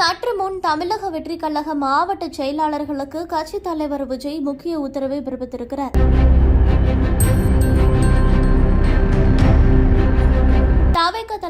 சற்று முன் தமிழக வெற்றிக் கழக மாவட்ட செயலாளர்களுக்கு கட்சித் தலைவர் விஜய் முக்கிய உத்தரவை பிறப்பித்திருக்கிறார்.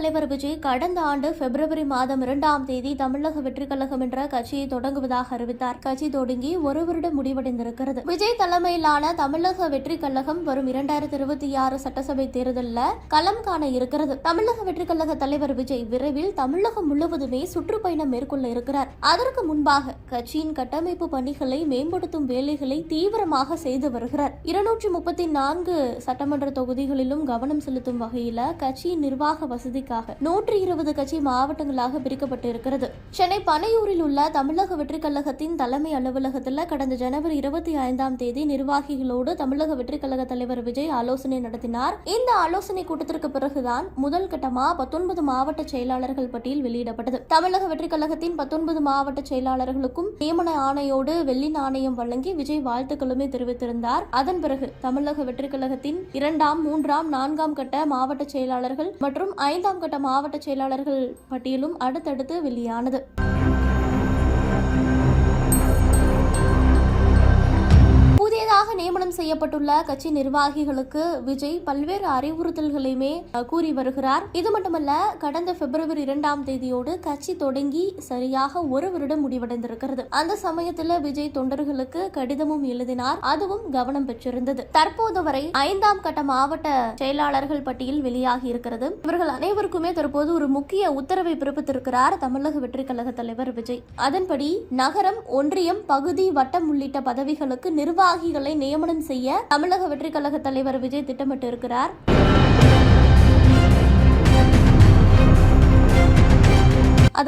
தலைவர் விஜய் கடந்த ஆண்டு பிப்ரவரி மாதம் இரண்டாம் தேதி தமிழக வெற்றி கழகம் என்ற கட்சியை தொடங்குவதாக அறிவித்தார். கட்சி தொடங்கி ஒரு வருடம் முடிவடைந்திருக்கிறது. விஜய் தலைமையிலான தமிழக வெற்றி கழகம் வரும் இரண்டாயிரத்தி இருபத்தி ஆறு சட்டசபை தேர்தலில் களம் காண இருக்கிறது. தமிழக வெற்றி கழக தலைவர் விஜய் விரைவில் தமிழகம் முழுவதுமே சுற்றுப்பயணம் மேற்கொள்ள இருக்கிறார். அதற்கு முன்பாக கட்சியின் கட்டமைப்பு பணிகளை மேம்படுத்தும் வேலைகளை தீவிரமாக செய்து வருகிறார். இருநூற்றி முப்பத்தி நான்கு சட்டமன்ற தொகுதிகளிலும் கவனம் செலுத்தும் வகையில் கட்சியின் நிர்வாக வசதிக்கு வசதிக்காக நூற்றி இருபது கட்சி மாவட்டங்களாக பிரிக்கப்பட்டு இருக்கிறது சென்னை பனையூரில் உள்ள தமிழக வெற்றிக் கழகத்தின் தலைமை அலுவலகத்தில் கடந்த ஜனவரி இருபத்தி ஐந்தாம் தேதி நிர்வாகிகளோடு தமிழக வெற்றிக் கழக தலைவர் விஜய் ஆலோசனை நடத்தினார். இந்த ஆலோசனை கூட்டத்திற்கு பிறகுதான் முதல் கட்டமா பத்தொன்பது மாவட்ட செயலாளர்கள் பட்டியல் வெளியிடப்பட்டது. தமிழக வெற்றிக் கழகத்தின் பத்தொன்பது மாவட்ட செயலாளர்களுக்கும் நியமன ஆணையோடு வெள்ளி நாணயம் வழங்கி விஜய் வாழ்த்துக்களுமே தெரிவித்திருந்தார். அதன் பிறகு தமிழக வெற்றிக் கழகத்தின் இரண்டாம் மூன்றாம் நான்காம் கட்ட மாவட்ட செயலாளர்கள் மற்றும் ஐந்தாம் கட்ட மாவட்ட செயலாளர்கள் பட்டியலும் அடுத்தடுத்து வெளியானது. புதிதாக நியமனம் செய்யப்பட்டுள்ள கட்சி நிர்வாகிகளுக்கு விஜய் பல்வேறு அறிவுறுத்தல்களையுமே கூறி வருகிறார். இது மட்டுமல்ல கடந்த பிப்ரவரி இரண்டாம் தேதியோடு கட்சி தொடங்கி சரியாக ஒரு வருடம் முடிவடைந்திருக்கிறது. அந்த சமயத்தில் விஜய் தொண்டர்களுக்கு கடிதமும் எழுதினார். அதுவும் கவனம் பெற்றிருந்தது. தற்போது வரை ஐந்தாம் கட்ட மாவட்ட செயலாளர்கள் பட்டியல் வெளியாகி இருக்கிறது. இவர்கள் அனைவருக்குமே தற்போது ஒரு முக்கிய உத்தரவை பிறப்பித்திருக்கிறார் தமிழக வெற்றி கழக தலைவர் விஜய். அதன்படி நகரம் ஒன்றியம் பகுதி வட்டம் உள்ளிட்ட பதவிகளுக்கு நிர்வாகிகள் நியமனம் செய்ய தமிழக வெற்றி கழக தலைவர் விஜய் திட்டமிட்டு இருக்கிறார்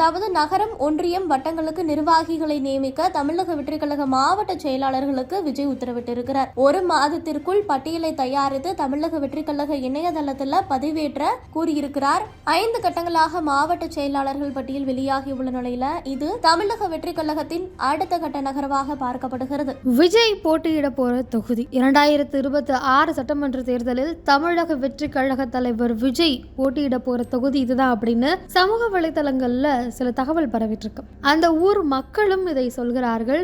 அதாவது நகரம் ஒன்றியம் வட்டங்களுக்கு நிர்வாகிகளை நியமிக்க தமிழக வெற்றிக்கழக மாவட்ட செயலாளர்களுக்கு விஜய் உத்தரவிட்டிருக்கிறார். ஒரு மாதத்திற்குள் பட்டியலை தயாரித்து தமிழக வெற்றிக்கழக இணையதளத்தில் பதிவேற்ற கூறியிருக்கிறார். ஐந்து கட்டங்களாக மாவட்ட செயலாளர்கள் பட்டியல் வெளியாகியுள்ள நிலையில இது தமிழக வெற்றிக்கழகத்தின் அடுத்த கட்ட நகரமாக பார்க்கப்படுகிறது. விஜய் போட்டியிட போற தொகுதி. இரண்டாயிரத்து இருபத்தி ஆறு சட்டமன்ற தேர்தலில் தமிழக வெற்றி கழக தலைவர் விஜய் போட்டியிட போற தொகுதி இதுதான் அப்படின்னு சமூக வலைதளங்கள்ல சில தகவல் பரவிட்டு இருக்கு அந்த ஊர் மக்களும் இதை சொல்கிறார்கள்.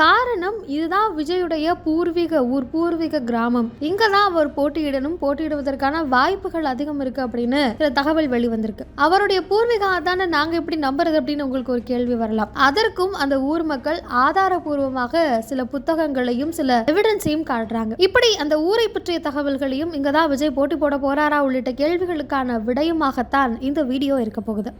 காரணம் இதுதான் விஜயுடைய பூர்வீக ஊர் பூர்வீக கிராமம். இங்க தான் அவர் போட்டியிடணும் போட்டியிடுவதற்கான வாய்ப்புகள் அதிகம் இருக்கு அப்படின்னு சில தகவல் வெளிவந்திருக்கு. அவருடைய பூர்வீகம் அதானே நாங்க எப்படி நம்புறது அப்படின்னு உங்களுக்கு ஒரு கேள்வி வரலாம். அதற்கும் அந்த ஊர் மக்கள் ஆதாரபூர்வமாக சில புத்தகங்களையும் சில எவிடன்ஸையும் காட்டுறாங்க. இப்படி அந்த ஊரை பற்றிய தகவல்களையும் இங்கதான் விஜய் போட்டி போட போறாரா உள்ளிட்ட கேள்விகளுக்கான விடயமாகத்தான் இந்த வீடியோ இருக்க போகுது.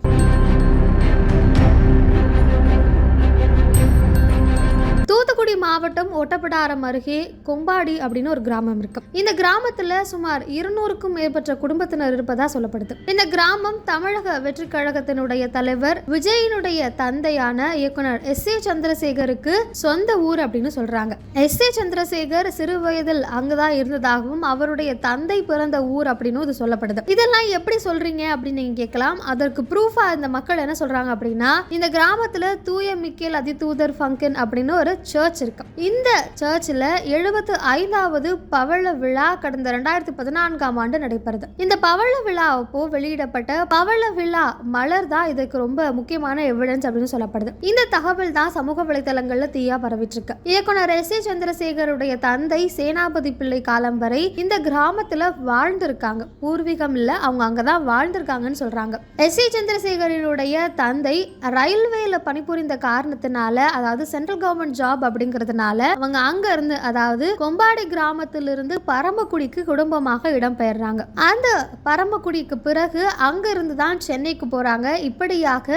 மாவட்டம் ஒட்டப்பிடாரம் அருகே கொம்பாடி அப்படின்னு ஒரு கிராமம் இருக்கு. இந்த கிராமத்துல சுமார் இருநூறுக்கும் மேற்பட்ட குடும்பத்தினர் இருப்பதா சொல்லப்படுது. இந்த கிராமம் தமிழக வெற்றி கழகத்தினுடைய தலைவர் விஜயினுடைய தந்தையான இயக்குனர் எஸ். ஏ. சந்திரசேகருக்கு சொந்த ஊர் அப்படின்னு சொல்றாங்க. எஸ். ஏ. சந்திரசேகர் சிறு வயதில் அங்கதான் இருந்ததாகவும் அவருடைய தந்தை பிறந்த ஊர் அப்படின்னு இது சொல்லப்படுது. இதெல்லாம் எப்படி சொல்றீங்க அப்படின்னு நீங்க கேட்கலாம். அதற்கு ப்ரூஃபா இந்த மக்கள் என்ன சொல்றாங்க அப்படின்னா இந்த கிராமத்துல தூய மிக்கேல் அதிதூதர் ஃபங்கன் அப்படின்னு ஒரு சர்ச் இருக்கு. இந்த சர்ச்சில் எழுபத்து ஐந்தாவது பவள விழா கடந்த ரெண்டாயிரத்தி பதினான்காம் ஆண்டு நடைபெறுது. இந்த பவள விழா அப்போ வெளியிடப்பட்ட பவள விழா மலர் தான் இதுக்கு ரொம்ப முக்கியமான எவிடன்ஸ் அப்படின்னு சொல்லப்படுது. இந்த தகவல் தான் சமூக வலைதளங்கள்ல தீயா பரவிட்டு இருக்கு இயக்குனர் எஸ் ஏ சந்திரசேகருடைய தந்தை சேனாபதி பிள்ளை காலம் வரை இந்த கிராமத்துல வாழ்ந்திருக்காங்க. பூர்வீகம் இல்ல அவங்க அங்கதான் வாழ்ந்திருக்காங்கன்னு சொல்றாங்க. எஸ் ஏ சந்திரசேகரனுடைய தந்தை ரயில்வேல பணிபுரிந்த காரணத்தினால அதாவது சென்ட்ரல் கவர்மெண்ட் ஜாப் அப்படிங்கிறது இருக்கிறதுனால அவங்க அங்க இருந்து அதாவது கொம்பாடி கிராமத்திலிருந்து பரமக்குடிக்கு குடும்பமாக இடம்பெயர்றாங்க. அந்த பரமக்குடிக்கு பிறகு அங்க இருந்து தான் சென்னைக்கு போறாங்க. இப்படியாக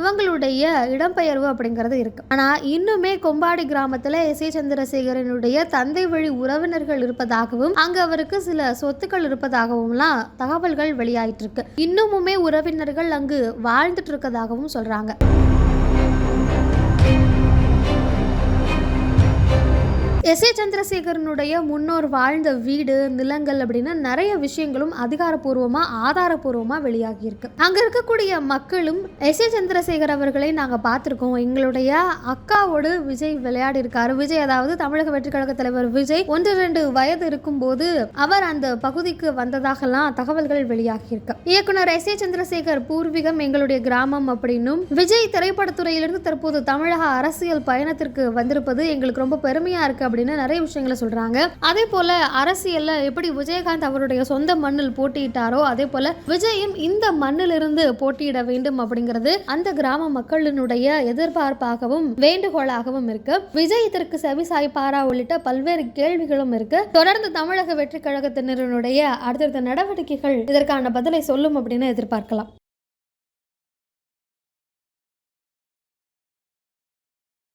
இவங்களுடைய இடம்பெயர்வு அப்படிங்கிறது இருக்கு. ஆனா இன்னுமே கொம்பாடி கிராமத்துல எஸ் ஏ சந்திரசேகரனுடைய தந்தை வழி உறவினர்கள் இருப்பதாகவும் அங்க அவருக்கு சில சொத்துக்கள் இருப்பதாகவும்லாம் தகவல்கள் வெளியாயிட்டு இருக்கு. இன்னுமுமே உறவினர்கள் அங்கு வாழ்ந்துட்டு இருக்கதாகவும் சொல்றாங்க. எஸ் ஏ சந்திரசேகரனுடைய முன்னோர் வாழ்ந்த வீடு நிலங்கள் அப்படின்னு நிறைய விஷயங்களும் அதிகாரப்பூர்வமா ஆதாரப்பூர்வமா வெளியாகியிருக்கு. அங்கே அங்க இருக்கக்கூடிய மக்களும் எஸ் ஏ சந்திரசேகர் அவர்களை நாங்க பார்த்துருக்கோம். எங்களுடைய அக்காவோடு விஜய் விளையாடி இருக்காரு விஜய் அதாவது தமிழக வெற்றி கழக தலைவர் விஜய். ஒன்று ரெண்டு வயது இருக்கும்போது அவர் அந்த பகுதிக்கு வந்ததாகலாம் தகவல்கள் வெளியாகியிருக்கு. இயக்குனர் எஸ் ஏ சந்திரசேகர் பூர்வீகம் எங்களுடைய கிராமம் அப்படின்னும் விஜய் திரைப்படத்துறையிலிருந்து தற்போது தமிழக அரசியல் பயணத்திற்கு வந்திருப்பது எங்களுக்கு ரொம்ப பெருமையா இருக்கு அப்படின்னு நிறைய விஷயங்களை சொல்றாங்க. அதே போல அரசியல்ல எப்படி விஜயகாந்த் அவருடைய சொந்த மண்ணில் போட்டியிட்டாரோ அதே போல விஜயும் இந்த மண்ணிலிருந்து போட்டியிட வேண்டும் அப்படிங்கிறது அந்த கிராம மக்களினுடைய எதிர்பார்ப்பாகவும் வேண்டுகோளாகவும் இருக்கு. விஜய் இதற்கு செவி சாய்ப்பாரா உள்ளிட்ட பல்வேறு கேள்விகளும் இருக்கு. தொடர்ந்து தமிழக வெற்றி கழகத்தினருடைய அடுத்தடுத்த நடவடிக்கைகள் இதற்கான பதிலை சொல்லும் அப்படின்னு எதிர்பார்க்கலாம்.